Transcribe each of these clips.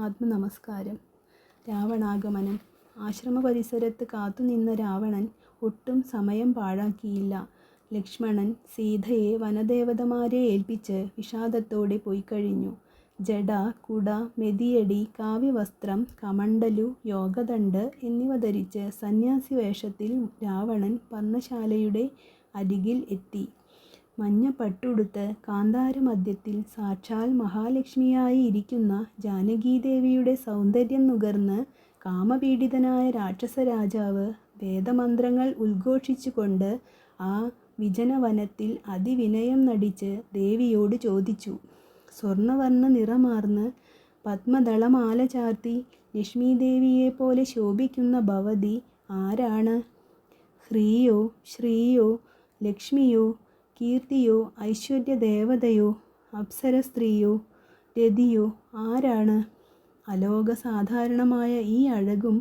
ആത്മനമസ്കാരം. രാവണാഗമനം. ആശ്രമ പരിസരത്ത് കാത്തുനിന്ന രാവണൻ ഒട്ടും സമയം പാഴാക്കിയില്ല. ലക്ഷ്മണൻ സീതയെ വനദേവതമാരെ ഏൽപ്പിച്ച് വിഷാദത്തോടെ പോയി കഴിഞ്ഞു ജട കുട മെതിയടി കാവ്യവസ്ത്രം കമണ്ടലു യോഗദണ്ഡ് എന്നിവ ധരിച്ച് സന്യാസി വേഷത്തിൽ രാവണൻ പന്നശാലയുടെ അരികിൽ എത്തി. മഞ്ഞപ്പട്ടുടുത്ത് കാന്താരമധ്യത്തിൽ സാക്ഷാൽ മഹാലക്ഷ്മിയായി ഇരിക്കുന്ന ജാനകീദേവിയുടെ സൗന്ദര്യം നുകർന്ന് കാമപീഡിതനായ രാക്ഷസരാജാവ് വേദമന്ത്രങ്ങൾ ഉദ്ഘോഷിച്ചുകൊണ്ട് ആ വിജനവനത്തിൽ അതിവിനയം നടിച്ച് ദേവിയോട് ചോദിച്ചു. സ്വർണവർണ നിറമാർന്ന് പത്മദളമാല ചാർത്തി ലക്ഷ്മീദേവിയെപ്പോലെ ശോഭിക്കുന്ന ഭവതി ആരാണ്? ഹ്രീയോ ശ്രീയോ ലക്ഷ്മിയോ കീർത്തിയോ ഐശ്വര്യ ദേവതയോ അപ്സര സ്ത്രീയോ രതിയോ ആരാണ്? അലോക സാധാരണമായ ഈ അഴകും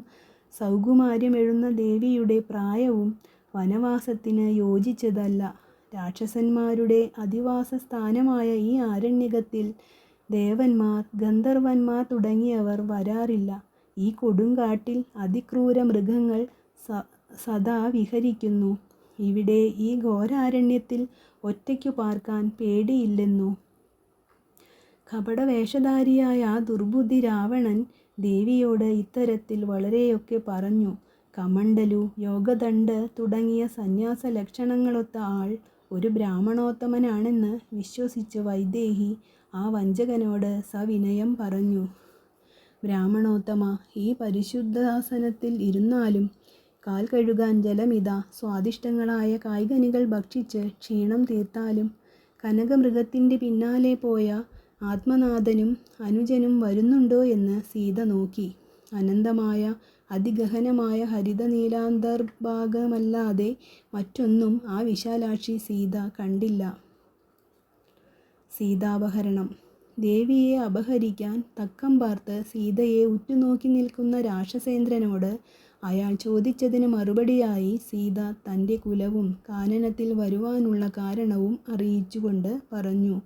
സൗകുമാര്യമെഴുന്ന ദേവിയുടെ പ്രായവും വനവാസത്തിന് യോജിച്ചതല്ല. രാക്ഷസന്മാരുടെ അധിവാസ സ്ഥാനമായ ഈ ആരണ്യകത്തിൽ ദേവന്മാർ ഗന്ധർവന്മാർ തുടങ്ങിയവർ വരാറില്ല. ഈ കൊടുങ്കാട്ടിൽ അതിക്രൂര മൃഗങ്ങൾ സദാ വിഹരിക്കുന്നു. ഇവിടെ ഈ ഘോരാരണ്യത്തിൽ ഒറ്റയ്ക്കു പാർക്കാൻ പേടിയില്ലെന്നു. കപടവേഷധാരിയായ ആ ദുർബുദ്ധി രാവണൻ ദേവിയോട് ഇത്തരത്തിൽ വളരെയൊക്കെ പറഞ്ഞു. കമണ്ടലു യോഗദണ്ഡ് തുടങ്ങിയ സന്യാസ ലക്ഷണങ്ങളൊത്ത ആൾ ഒരു ബ്രാഹ്മണോത്തമനാണെന്ന് വിശ്വസിച്ച് വൈദേഹി ആ വഞ്ചകനോട് സവിനയം പറഞ്ഞു. ബ്രാഹ്മണോത്തമ ഈ പരിശുദ്ധാസനത്തിൽ ഇരുന്നാലും കാൽ കഴുകാൻ ജലമിതാ സ്വാദിഷ്ടങ്ങളായ കായ്കനികൾ ഭക്ഷിച്ച് ക്ഷീണം തീർത്താലും കനകമൃഗത്തിന്റെ പിന്നാലെ പോയ ആത്മനാഥനും അനുജനും വരുന്നുണ്ടോ എന്ന് സീത നോക്കി. അനന്തമായ അതിഗഹനമായ ഹരിത നീലാന്തർഭാഗമല്ലാതെ മറ്റൊന്നും ആ വിശാലാക്ഷി സീത കണ്ടില്ല. സീതാപഹരണം. ദേവിയെ അപഹരിക്കാൻ തക്കം പാർത്ത് സീതയെ ഉറ്റുനോക്കി നിൽക്കുന്ന രാക്ഷസേന്ദ്രനോട് അയാൾ ചോദിച്ചതിന് മറുപടിയായി സീത തന്റെ കുലവും കാനനത്തിൽ വരുവാനുള്ള കാരണവും അറിയിച്ചുകൊണ്ട് പറഞ്ഞു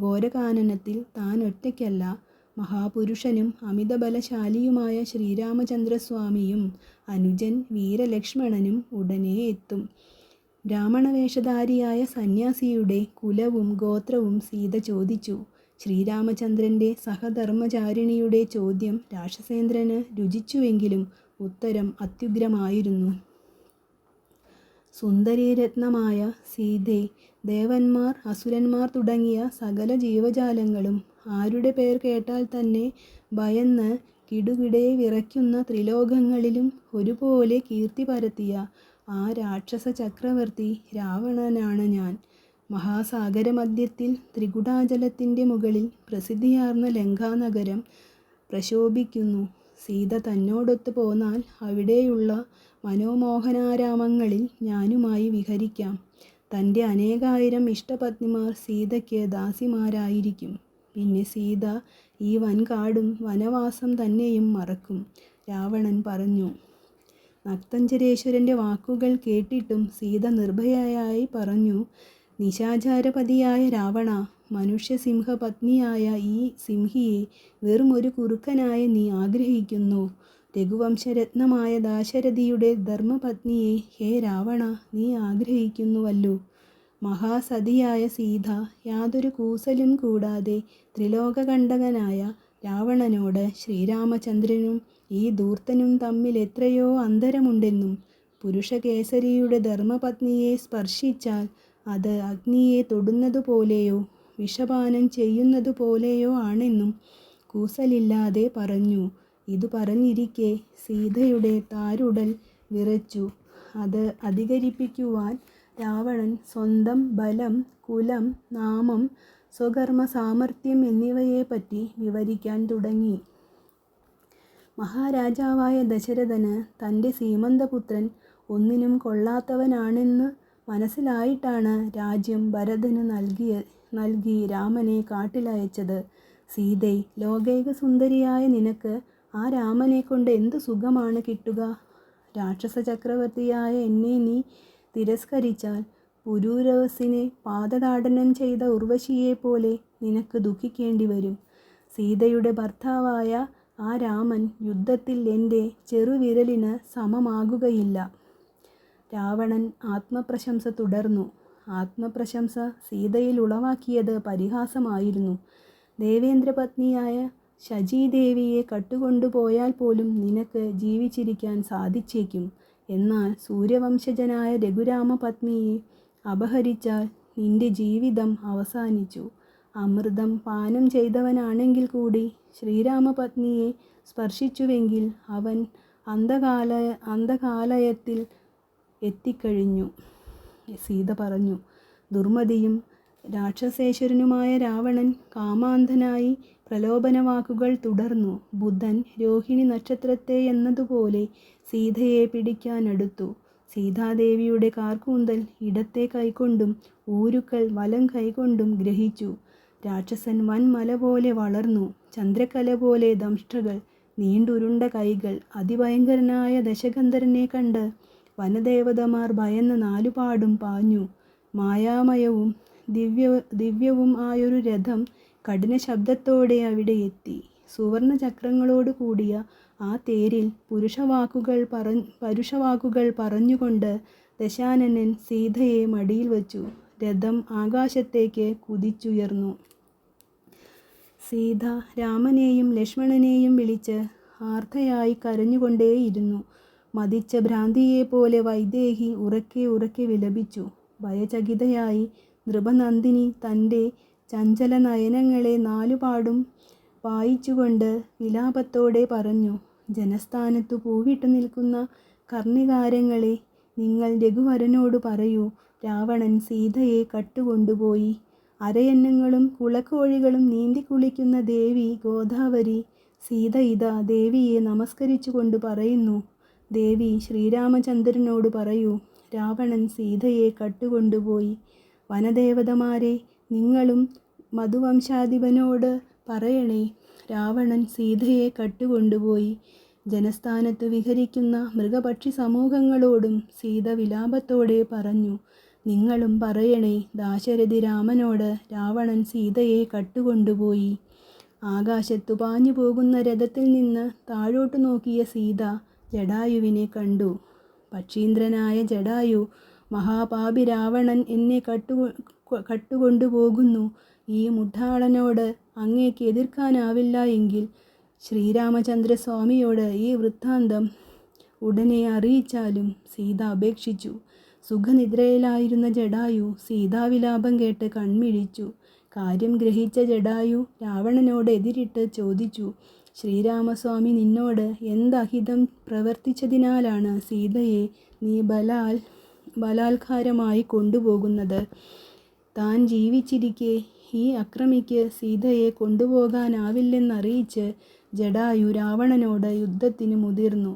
ഘോരകാനനത്തിൽ താൻ ഒറ്റയ്ക്കല്ല. മഹാപുരുഷനും അമിതബലശാലിയുമായ ശ്രീരാമചന്ദ്രസ്വാമിയും അനുജൻ വീരലക്ഷ്മണനും ഉടനെ എത്തും. ബ്രാഹ്മണവേഷധാരിയായ സന്യാസിയുടെ കുലവും ഗോത്രവും സീത ചോദിച്ചു. ശ്രീരാമചന്ദ്രന്റെ സഹധർമ്മചാരിണിയുടെ ചോദ്യം രാക്ഷസേന്ദ്രന് രുചിച്ചുവെങ്കിലും ഉത്തരം അത്യുഗ്രമായിരുന്നു. സുന്ദരീരത്നമായ സീതേ ദേവന്മാർ അസുരന്മാർ തുടങ്ങിയ സകല ജീവജാലങ്ങളും ആരുടെ പേർ കേട്ടാൽ തന്നെ ഭയന്ന് കിടുകിടെ വിറയ്ക്കുന്ന ത്രിലോകങ്ങളിലും ഒരുപോലെ കീർത്തി പരത്തിയ ആ രാക്ഷസ ചക്രവർത്തി രാവണനാണ് ഞാൻ. മഹാസാഗരമധ്യത്തിൽ ത്രികുടാചലത്തിന്റെ മുകളിൽ പ്രസിദ്ധിയാർന്ന ലങ്കാനഗരം പ്രശോഭിക്കുന്നു. സീത തന്നോടൊത്ത് പോന്നാൽ അവിടെയുള്ള മനോമോഹനാരാമങ്ങളിൽ ഞാനുമായി വിഹരിക്കാം. തന്റെ അനേകായിരം ഇഷ്ടപത്നിമാർ സീതയ്ക്ക് ദാസിമാരായിരിക്കും. പിന്നെ സീത ഈ വൻകാടും വനവാസം തന്നെയും മറക്കും. രാവണൻ പറഞ്ഞു നക്തഞ്ചരേശ്വരന്റെ വാക്കുകൾ കേട്ടിട്ടും സീത നിർഭയയായി പറഞ്ഞു നിശാചാരപതിയായ രാവണ മനുഷ്യസിംഹപത്നിയായ ഈ സിംഹിയെ വെറും ഒരു കുറുക്കനായ നീ ആഗ്രഹിക്കുന്നു. രഘുവംശരത്നമായ ദാശരഥിയുടെ ധർമ്മപത്നിയെ ഹേ രാവണ നീ ആഗ്രഹിക്കുന്നുവല്ലോ. മഹാസതിയായ സീത യാതൊരു കൂസലും കൂടാതെ ത്രിലോകകണ്ടകനായ രാവണനോട് ശ്രീരാമചന്ദ്രനും ഈ ധൂർത്തനും തമ്മിൽ എത്രയോ അന്തരമുണ്ടെന്നും പുരുഷകേസരിയുടെ ധർമ്മപത്നിയെ സ്പർശിച്ചാൽ അത് അഗ്നിയെ തൊടുന്നതുപോലെയോ വിഷപാനം ചെയ്യുന്നതുപോലെയോ ആണെന്നും കൂസലില്ലാതെ പറഞ്ഞു. ഇതു പറഞ്ഞിരിക്കെ സീതയുടെ താരുടൽ വിറച്ചു. അത് അധികരിപ്പിക്കുവാൻ രാവണൻ സ്വന്തം ബലം കുലം നാമം സ്വകർമ്മ സാമർഥ്യം എന്നിവയെപ്പറ്റി വിവരിക്കാൻ തുടങ്ങി. മഹാരാജാവായ ദശരഥന് തന്റെ സീമന്തപുത്രൻ ഒന്നിനും കൊള്ളാത്തവനാണെന്ന് മനസ്സിലായിട്ടാണ് രാജ്യം ഭരതന് നൽകിയ നൽകി രാമനെ കാട്ടിലയച്ചത്. സീതേ ലോകൈക സുന്ദരിയായ നിനക്ക് ആ രാമനെ കൊണ്ട് എന്ത് സുഖമാണ് കിട്ടുക? രാക്ഷസ ചക്രവർത്തിയായ എന്നെ നീ തിരസ്കരിച്ചാൽ പുരൂരവസിനെ പാദതാടനം ചെയ്ത ഉർവശിയെപ്പോലെ നിനക്ക് ദുഃഖിക്കേണ്ടി വരും സീതയുടെ ഭർത്താവായ ആ രാമൻ യുദ്ധത്തിൽ എന്റെ ചെറുവിരലിന് സമമാകുകയില്ല. രാവണൻ ആത്മപ്രശംസ തുടർന്നു. ആത്മപ്രശംസ സീതയിൽ ഉളവാക്കിയത് പരിഹാസമായിരുന്നു. ദേവേന്ദ്രപത്നിയായ ശചീദേവിയെ കട്ടുകൊണ്ടുപോയാൽ പോലും നിനക്ക് ജീവിച്ചിരിക്കാൻ സാധിച്ചേക്കും. എന്നാൽ സൂര്യവംശജനായ രഘുരാമപത്നിയെ അപഹരിച്ചാൽ നിന്റെ ജീവിതം അവസാനിച്ചു. അമൃതം പാനം ചെയ്തവനാണെങ്കിൽ കൂടി ശ്രീരാമപത്നിയെ സ്പർശിച്ചുവെങ്കിൽ അവൻ അന്തകാലയത്തിൽ എത്തിക്കഴിഞ്ഞു. സീത പറഞ്ഞു. ദുർമതിയും രാക്ഷസേശ്വരനുമായ രാവണൻ കാമാന്ധനായി പ്രലോഭനവാക്കുകൾ തുടർന്നു. ബുധൻ രോഹിണി നക്ഷത്രത്തെ എന്നതുപോലെ സീതയെ പിടിക്കാനടുത്തു. സീതാദേവിയുടെ കാർക്കൂന്തൽ ഇടത്തെ കൈകൊണ്ടും ഊരുക്കൽ വലം കൈകൊണ്ടും ഗ്രഹിച്ചു. രാക്ഷസൻ വൻമലപോലെ വളർന്നു. ചന്ദ്രക്കല പോലെ ദംഷ്ടകൾ നീണ്ടുരുണ്ട കൈകൾ. അതിഭയങ്കരനായ ദശകന്ധരനെ കണ്ട് വനദേവതമാർ ഭയന്ന് നാലുപാടും പാഞ്ഞു. മായാമയവും ദിവ്യ ദിവ്യവും ആയൊരു രഥം കഠിന ശബ്ദത്തോടെ അവിടെ എത്തി. സുവർണ ചക്രങ്ങളോട് കൂടിയ ആ തേരിൽ പുരുഷവാക്കുകൾ പറ പരുഷവാക്കുകൾ പറഞ്ഞുകൊണ്ട് ദശാനനൻ സീതയെ മടിയിൽ വച്ചു. രഥം ആകാശത്തേക്ക് കുതിച്ചുയർന്നു. സീത രാമനെയും ലക്ഷ്മണനെയും വിളിച്ച് ആർത്തയായി കരഞ്ഞുകൊണ്ടേയിരുന്നു. മദിച്ച ഭ്രാന്തിയെപ്പോലെ വൈദേഹി ഉറക്കെ ഉറക്കെ വിലപിച്ചു. ഭയചകിതയായി നൃപനന്ദിനി തന്റെ ചഞ്ചല നയനങ്ങളെ നാലുപാടും വായിച്ചുകൊണ്ട് വിലാപത്തോടെ പറഞ്ഞു. ജനസ്ഥാനത്തു പൂവിട്ടു നിൽക്കുന്ന കർണികാരങ്ങളെ നിങ്ങൾ രഘുവരനോട് പറയൂ, രാവണൻ സീതയെ കട്ടുകൊണ്ടുപോയി. അരയന്നങ്ങളും കുളക്കോഴികളും നീന്തിക്കുളിക്കുന്ന ദേവി ഗോദാവരി, സീത ഇതാ ദേവിയെ നമസ്കരിച്ചുകൊണ്ട് പറയുന്നു. ദേവി ശ്രീരാമചന്ദ്രനോട് പറയൂ, രാവണൻ സീതയെ കട്ടുകൊണ്ടുപോയി. വനദേവതമാരെ നിങ്ങളും മധുവംശാധിപനോട് പറയണേ, രാവണൻ സീതയെ കട്ടുകൊണ്ടുപോയി. ജനസ്ഥാനത്ത് വിഹരിക്കുന്ന മൃഗപക്ഷി സമൂഹങ്ങളോടും സീത വിലാപത്തോടെ പറഞ്ഞു. നിങ്ങളും പറയണേ, ദാശരഥി രാമനോട് രാവണൻ സീതയെ കട്ടുകൊണ്ടുപോയി. ആകാശത്തു പാഞ്ഞു പോകുന്ന രഥത്തിൽ നിന്ന് താഴോട്ടു നോക്കിയ സീത ജടായുവിനെ കണ്ടു. പക്ഷീന്ദ്രനായ ജഡായു മഹാപാപി രാവണൻ എന്നെ കട്ടു കട്ടുകൊണ്ടുപോകുന്നു. ഈ മുഠാളനോട് അങ്ങേക്ക് എതിർക്കാനാവില്ല എങ്കിൽ ശ്രീരാമചന്ദ്രസ്വാമിയോട് ഈ വൃത്താന്തം ഉടനെ അറിയിച്ചാലും സീത അപേക്ഷിച്ചു. സുഖനിദ്രയിലായിരുന്ന ജഡായു സീതാവിലാപം കേട്ട് കൺമിഴിച്ചു. കാര്യം ഗ്രഹിച്ച ജഡായു രാവണനോട് എതിരിട്ട് ചോദിച്ചു. ശ്രീരാമസ്വാമി നിന്നോട് എന്തഹിതം പ്രവർത്തിച്ചതിനാലാണ് സീതയെ നീ ബലാൽ ബലാത്കാരമായി കൊണ്ടുപോകുന്നത്. താൻ ജീവിച്ചിരിക്കെ ഈ അക്രമിക്ക് സീതയെ കൊണ്ടുപോകാനാവില്ലെന്നറിയിച്ച് ജഡായു രാവണനോട് യുദ്ധത്തിന് മുതിർന്നു.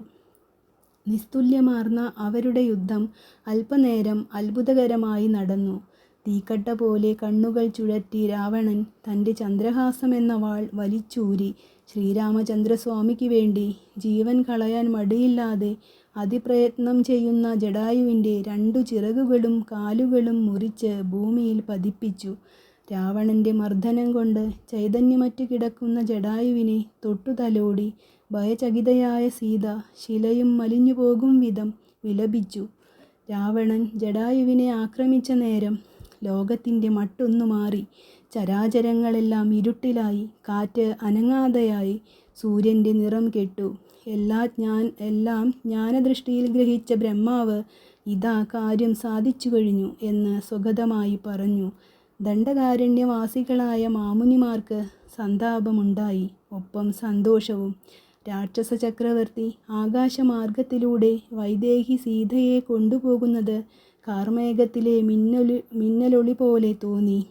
നിസ്തുല്യമാർന്ന അവരുടെ യുദ്ധം അല്പനേരം അത്ഭുതകരമായി നടന്നു. തീക്കട്ട പോലെ കണ്ണുകൾ ചുഴറ്റി രാവണൻ തന്റെ ചന്ദ്രഹാസമെന്ന വാൾ വലിച്ചൂരി. ശ്രീരാമചന്ദ്രസ്വാമിക്ക് വേണ്ടി ജീവൻ കളയാൻ മടിയില്ലാതെ അതിപ്രയത്നം ചെയ്യുന്ന ജഡായുവിന്റെ രണ്ടു ചിറകുകളും കാലുകളും മുറിച്ച് ഭൂമിയിൽ പതിപ്പിച്ചു. രാവണന്റെ മർദ്ദനം കൊണ്ട് ചൈതന്യമറ്റു കിടക്കുന്ന ജഡായുവിനെ തൊട്ടുതലോടി ഭയചകിതയായ സീത ശിലയും മലിഞ്ഞു പോകും വിധം വിലപിച്ചു. രാവണൻ ജഡായുവിനെ ആക്രമിച്ച നേരം ലോകത്തിന്റെ മട്ടൊന്നു മാറി. ചരാചരങ്ങളെല്ലാം ഇരുട്ടിലായി. കാറ്റ് അനങ്ങാതെയായി. സൂര്യന്റെ നിറം കെട്ടു. എല്ലാ ജ്ഞാൻ എല്ലാം ജ്ഞാനദൃഷ്ടിയിൽ ഗ്രഹിച്ച ബ്രഹ്മാവ് ഇതാ കാര്യം സാധിച്ചു കഴിഞ്ഞു എന്ന് സ്വഗതമായി പറഞ്ഞു. ദണ്ഡകാരണ്യവാസികളായ മാമുനിമാർക്ക് സന്താപമുണ്ടായി. ഒപ്പം സന്തോഷവും. രാക്ഷസ ചക്രവർത്തി ആകാശമാർഗത്തിലൂടെ വൈദേഹി സീതയെ കൊണ്ടുപോകുന്നത് കാർമേഘത്തിലെ മിന്നലൊളി മിന്നലൊളി പോലെ തോന്നി.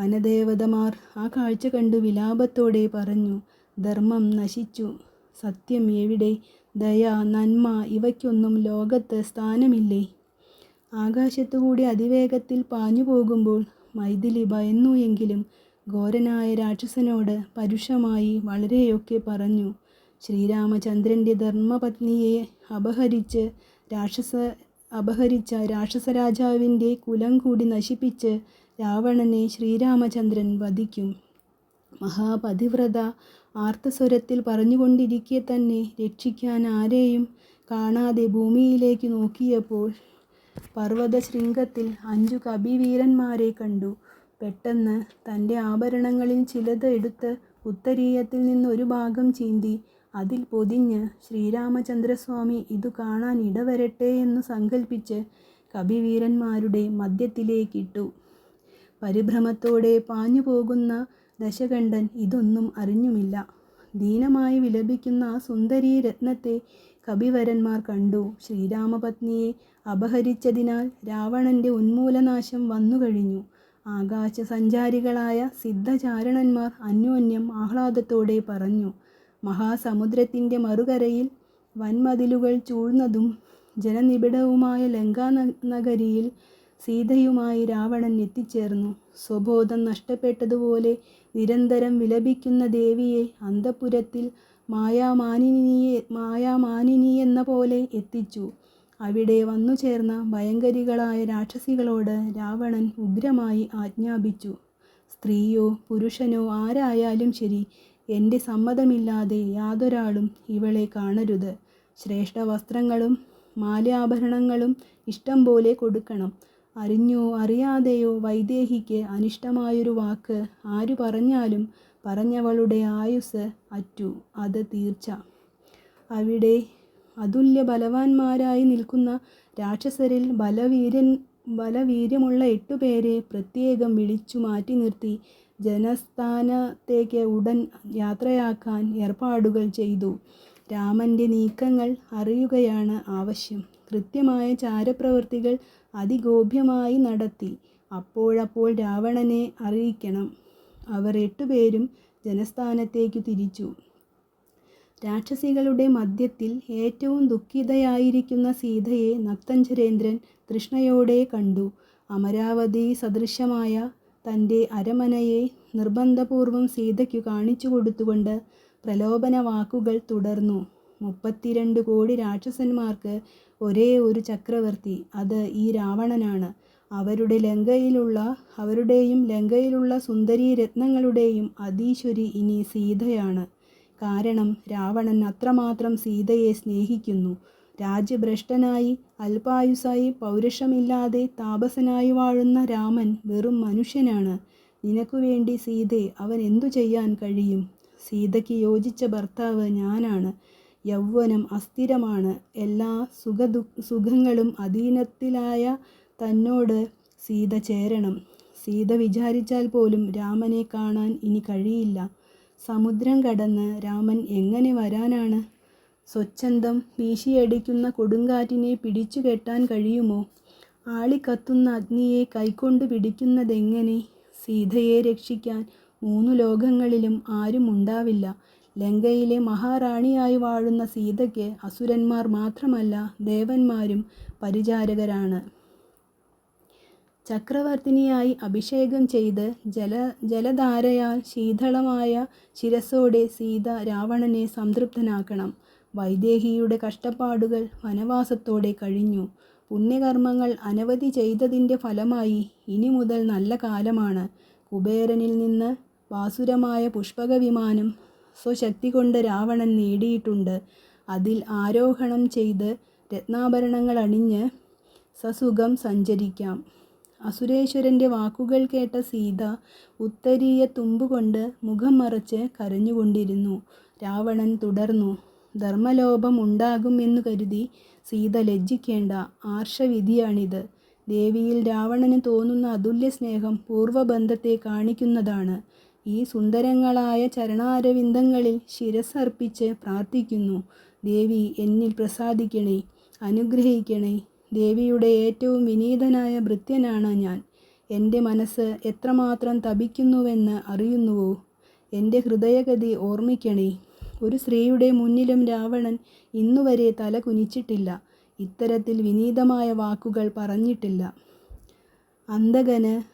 വനദേവതമാർ ആ കാഴ്ച കണ്ടു വിലാപത്തോടെ പറഞ്ഞു. ധർമ്മം നശിച്ചു. സത്യം എവിടെ. ദയ, നന്മ ഇവയ്ക്കൊന്നും ലോകത്ത് സ്ഥാനമില്ലേ. ആകാശത്തുകൂടി അതിവേഗത്തിൽ പാഞ്ഞു പോകുമ്പോൾ മൈഥിലി ഭയന്നു എങ്കിലും ഘോരനായ രാക്ഷസനോട് പരുഷമായി വളരെയൊക്കെ പറഞ്ഞു. ശ്രീരാമചന്ദ്രന്റെ ധർമ്മപത്നിയെ അപഹരിച്ച് രാക്ഷസ അപഹരിച്ച രാക്ഷസരാജാവിന്റെ കുലം കൂടി നശിപ്പിച്ച് രാവണനെ ശ്രീരാമചന്ദ്രൻ വധിക്കും. മഹാപതിവ്രത ആർത്തസ്വരത്തിൽ പറഞ്ഞുകൊണ്ടിരിക്കെ തന്നെ രക്ഷിക്കാൻ ആരെയും കാണാതെ ഭൂമിയിലേക്ക് നോക്കിയപ്പോൾ പർവത ശൃംഗത്തിൽ അഞ്ചു കപിവീരന്മാരെ കണ്ടു. പെട്ടെന്ന് തന്റെ ആഭരണങ്ങളിൽ ചിലത് എടുത്ത് ഉത്തരീയത്തിൽ നിന്ന് ഒരു ഭാഗം ചീന്തി അതിൽ പൊതിഞ്ഞ് ശ്രീരാമചന്ദ്രസ്വാമി ഇതു കാണാൻ ഇടവരട്ടെ എന്ന് സങ്കൽപ്പിച്ച് കവിവീരന്മാരുടെ മധ്യത്തിലേക്കിട്ടു. പരിഭ്രമത്തോടെ പാഞ്ഞു പോകുന്ന ദശകണ്ഠൻ ഇതൊന്നും അറിഞ്ഞുമില്ല. ദീനമായി വിലപിക്കുന്ന ആ സുന്ദരീ രത്നത്തെ കവിവരന്മാർ കണ്ടു. ശ്രീരാമപത്നിയെ അപഹരിച്ചതിനാൽ രാവണന്റെ ഉന്മൂലനാശം വന്നുകഴിഞ്ഞു. ആകാശസഞ്ചാരികളായ സിദ്ധചാരണന്മാർ അന്യോന്യം ആഹ്ലാദത്തോടെ പറഞ്ഞു. മഹാസമുദ്രത്തിന്റെ മറുകരയിൽ വൻമതിലുകൾ ചൂഴ്ന്നതും ജനനിബിഡവുമായ ലങ്കാനഗരിയിൽ സീതയുമായി രാവണൻ എത്തിച്ചേർന്നു. സ്വബോധം നഷ്ടപ്പെട്ടതുപോലെ നിരന്തരം വിലപിക്കുന്ന ദേവിയെ അന്തപുരത്തിൽ മായാമാനിനിയെ മായാമാനിനി എന്ന മായാമാനിനിയെന്നപോലെ എത്തിച്ചു. അവിടെ വന്നു ചേർന്ന ഭയങ്കരികളായ രാക്ഷസികളോട് രാവണൻ ഉഗ്രമായി ആജ്ഞാപിച്ചു. സ്ത്രീയോ പുരുഷനോ ആരായാലും ശരി, എന്റെ സമ്മതമില്ലാതെ യാതൊരാളും ഇവളെ കാണരുത്. ശ്രേഷ്ഠ വസ്ത്രങ്ങളും മാലയാഭരണങ്ങളും ഇഷ്ടം പോലെ കൊടുക്കണം. അറിഞ്ഞോ അറിയാതെയോ വൈദേഹിക്ക് അനിഷ്ടമായൊരു വാക്ക് ആരു പറഞ്ഞാലും പറഞ്ഞവളുടെ ആയുസ് അറ്റു അത് തീർച്ച. അവിടെ അതുല്യ ബലവാന്മാരായി നിൽക്കുന്ന രാക്ഷസരിൽ ബലവീരൻ ബലവീര്യമുള്ള എട്ടുപേരെ പ്രത്യേകം വിളിച്ചു മാറ്റി നിർത്തി ജനസ്ഥാനത്തേക്ക് ഉടൻ യാത്രയാക്കാൻ ഏർപ്പാടുകൾ ചെയ്തു. രാമന്റെ നീക്കങ്ങൾ അറിയുകയാണ് ആവശ്യം. കൃത്യമായ ചാരപ്രവൃത്തികൾ അതിഗോപ്യമായി നടത്തി അപ്പോഴപ്പോൾ രാവണനെ അറിയിക്കണം. അവർ എട്ടുപേരും ജനസ്ഥാനത്തേക്കു തിരിച്ചു. രാക്ഷസികളുടെ മധ്യത്തിൽ ഏറ്റവും ദുഃഖിതയായിരിക്കുന്ന സീതയെ നക്തഞ്ചരേന്ദ്രൻ തൃഷ്ണയോടെ കണ്ടു. അമരാവതി സദൃശമായ തന്റെ അരമനയെ നിർബന്ധപൂർവം സീതയ്ക്കു കാണിച്ചു കൊടുത്തുകൊണ്ട് പ്രലോഭന വാക്കുകൾ തുടർന്നു. മുപ്പത്തിരണ്ട് കോടി രാക്ഷസന്മാർക്ക് ഒരേ ഒരു ചക്രവർത്തി, അത് ഈ രാവണനാണ്. അവരുടെ ലങ്കയിലുള്ള അവരുടെയും ലങ്കയിലുള്ള സുന്ദരീരത്നങ്ങളുടെയും അതീശ്വരി ഇനി സീതയാണ്. കാരണം രാവണൻ അത്രമാത്രം സീതയെ സ്നേഹിക്കുന്നു. രാജ്യഭ്രഷ്ടനായി അല്പായുസായി പൗരുഷമില്ലാതെ താപസനായി വാഴുന്ന രാമൻ വെറും മനുഷ്യനാണ്. നിനക്കു വേണ്ടി സീതെ അവൻ എന്തു ചെയ്യാൻ കഴിയും. സീതയ്ക്ക് യോജിച്ച ഭർത്താവ് ഞാനാണ്. യൗവനം അസ്ഥിരമാണ്. എല്ലാ സുഖങ്ങളും അധീനത്തിലായ തന്നോട് സീത ചേരണം. സീത വിചാരിച്ചാൽ പോലും രാമനെ കാണാൻ ഇനി കഴിയില്ല. സമുദ്രം കടന്ന് രാമൻ എങ്ങനെ വരാനാണ്. സ്വച്ഛന്തം വീശിയടിക്കുന്ന കൊടുങ്കാറ്റിനെ പിടിച്ചു കെട്ടാൻ കഴിയുമോ. ആളിക്കത്തുന്ന അഗ്നിയെ കൈക്കൊണ്ട് പിടിക്കുന്നതെങ്ങനെ. സീതയെ രക്ഷിക്കാൻ മൂന്നു ലോകങ്ങളിലും ആരുമുണ്ടാവില്ല. ലങ്കയിലെ മഹാറാണിയായി വാഴുന്ന സീതയ്ക്ക് അസുരന്മാർ മാത്രമല്ല ദേവന്മാരും പരിചാരകരാണ്. ചക്രവർത്തിനിയായി അഭിഷേകം ചെയ്ത് ജല ജലധാരയാൽ ശീതളമായ ശിരസോടെ സീത രാവണനെ സംതൃപ്തനാക്കണം. വൈദേഹിയുടെ കഷ്ടപ്പാടുകൾ വനവാസത്തോടെ കഴിഞ്ഞു. പുണ്യകർമ്മങ്ങൾ അനവധി ചെയ്തതിന്റെ ഫലമായി ഇനി മുതൽ നല്ല കാലമാണ്. കുബേരനിൽ നിന്ന് ഭാസുരമായ പുഷ്പകവിമാനം സ്വശക്തികൊണ്ട് രാവണൻ നേടിയിട്ടുണ്ട്. അതിൽ ആരോഹണം ചെയ്ത് രത്നാഭരണങ്ങൾ അണിഞ്ഞ് സസുഖം സഞ്ചരിക്കാം. അസുരേശ്വരന്റെ വാക്കുകൾ കേട്ട സീത ഉത്തരീയ തുമ്പുകൊണ്ട് മുഖം മറച്ച് കരഞ്ഞുകൊണ്ടിരുന്നു. രാവണൻ തുടർന്നു. ധർമ്മലോപം ഉണ്ടാകും എന്നു കരുതി സീത ലജ്ജിക്കേണ്ട. ആർഷവിധിയാണിത്. ദേവിയിൽ രാവണന് തോന്നുന്ന അതുല്യ സ്നേഹം പൂർവബന്ധത്തെ കാണിക്കുന്നതാണ്. ഈ സുന്ദരങ്ങളായ ചരണാരവിന്ദങ്ങളിൽ ശിരസർപ്പിച്ച് പ്രാർത്ഥിക്കുന്നു. ദേവി എന്നിൽ പ്രസാദിക്കണേ. അനുഗ്രഹിക്കണേ. ദേവിയുടെ ഏറ്റവും വിനീതനായ ഭൃത്യനാണ് ഞാൻ. എന്റെ മനസ്സ് എത്രമാത്രം തപിക്കുന്നുവെന്ന് അറിയുന്നുവോ. എന്റെ ഹൃദയഗതി ഓർമ്മിക്കണേ. ഒരു സ്ത്രീയുടെ മുന്നിലും രാവണൻ ഇന്നുവരെ തല കുനിച്ചിട്ടില്ല. ഇത്തരത്തിൽ വിനീതമായ വാക്കുകൾ പറഞ്ഞിട്ടില്ല. അന്തകന്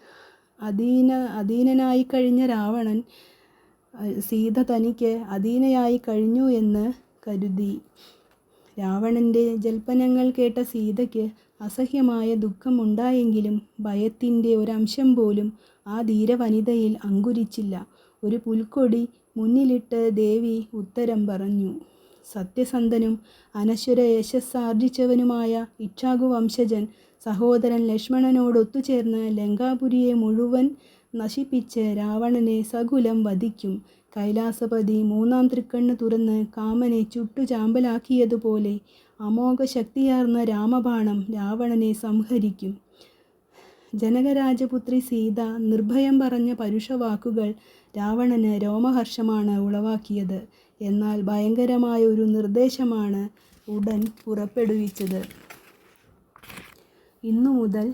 അധീനനായിക്കഴിഞ്ഞ രാവണൻ സീത തനിക്ക് അധീനയായി കഴിഞ്ഞു എന്ന് കരുതി. രാവണന്റെ ജൽപ്പനങ്ങൾ കേട്ട സീതയ്ക്ക് അസഹ്യമായ ദുഃഖമുണ്ടായെങ്കിലും ഭയത്തിന്റെ ഒരംശം പോലും ആ ധീരവനിതയിൽ അങ്കുരിച്ചില്ല. ഒരു പുൽക്കൊടി മുന്നിലിട്ട് ദേവി ഉത്തരം പറഞ്ഞു. സത്യസന്ധനും അനശ്വര യശസ്സാർജിച്ചവനുമായ ഇക്ഷ്വാകു വംശജൻ സഹോദരൻ ലക്ഷ്മണനോട് ഒത്തുചേർന്ന് ലങ്കാപുരിയെ മുഴുവൻ നശിപ്പിച്ച് രാവണനെ സകുലം വധിക്കും. കൈലാസപതി മൂന്നാം തൃക്കണ്ണ് തുറന്ന് കാമനെ ചുട്ടുചാമ്പലാക്കിയതുപോലെ അമോഘശക്തിയാർന്ന രാമബാണം രാവണനെ സംഹരിക്കും. ജനകരാജപുത്രി സീത നിർഭയം പറഞ്ഞ പരുഷവാക്കുകൾ രാവണന് രോമഹർഷമാണ് ഉളവാക്കിയത്. എന്നാൽ ഭയങ്കരമായ ഒരു നിർദ്ദേശമാണ് ഉടൻ പുറപ്പെടുവിച്ചത്. "ഇന്നുമുതൽ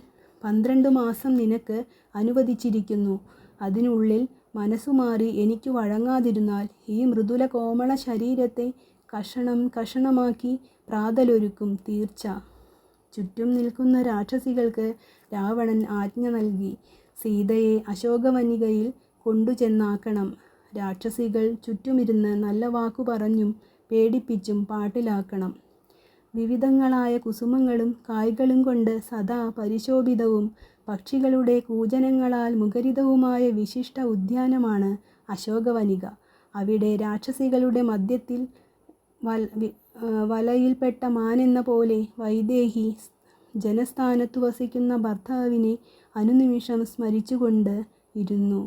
പന്ത്രണ്ട് മാസം നിനക്ക് അനുവദിച്ചിരിക്കുന്നു. അതിനുള്ളിൽ മനസ്സുമാറി എനിക്ക് വഴങ്ങാതിരുന്നാൽ ഈ മൃദുല കോമള ശരീരത്തെ കഷണം കഷണമാക്കി പ്രാതലൊരുക്കും തീർച്ച. " ചുറ്റും നിൽക്കുന്ന രാക്ഷസികൾക്ക് രാവണൻ ആജ്ഞ നൽകി. സീതയെ അശോകവനികയിൽ കൊണ്ടുചെന്നാക്കണം. രാക്ഷസികൾ ചുറ്റുമിരുന്ന് നല്ല വാക്കു പറഞ്ഞും പേടിപ്പിച്ചും പാട്ടിലാക്കണം. വിവിധങ്ങളായ കുസുമങ്ങളും കായ്കളും കൊണ്ട് സദാ പരിശോഭിതവും പക്ഷികളുടെ കൂജനങ്ങളാൽ മുഖരിതവുമായ വിശിഷ്ട ഉദ്യാനമാണ് അശോകവനിക. അവിടെ രാക്ഷസികളുടെ മദ്ധ്യത്തിൽ വലയിൽപ്പെട്ട മാനെന്ന പോലെ വൈദേഹി ജനസ്ഥാനത്തു വസിക്കുന്ന ഭർത്താവിനെ അനുനിമിഷം സ്മരിച്ചുകൊണ്ട് ഇരുന്നു.